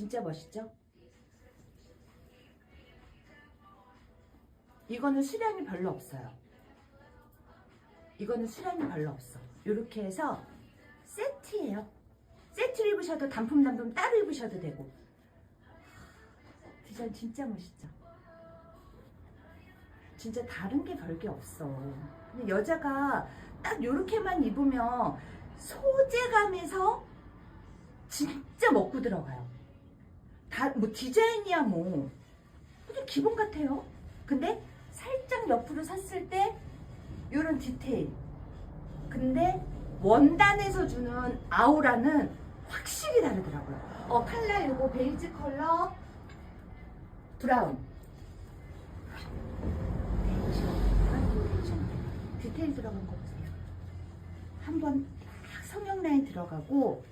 진짜 멋있죠? 이거는 수량이 별로 없어요. 이거는 수량이 별로 없어. 이렇게 해서 세트예요. 세트를 입으셔도 단품 단품 따로 입으셔도 되고. 디자인 진짜 멋있죠? 진짜 다른 게 별게 없어. 근데 여자가 딱 이렇게만 입으면 소재감에서 진짜 먹고 들어가요. 다 뭐 디자인이야 뭐 그냥 기본 같아요. 근데 살짝 옆으로 샀을 때 이런 디테일. 근데 원단에서 주는 아우라는 확실히 다르더라고요. 어 칼라 요거 베이지 컬러 브라운. 디테일 들어간 거 보세요. 한번 딱 성형 라인 들어가고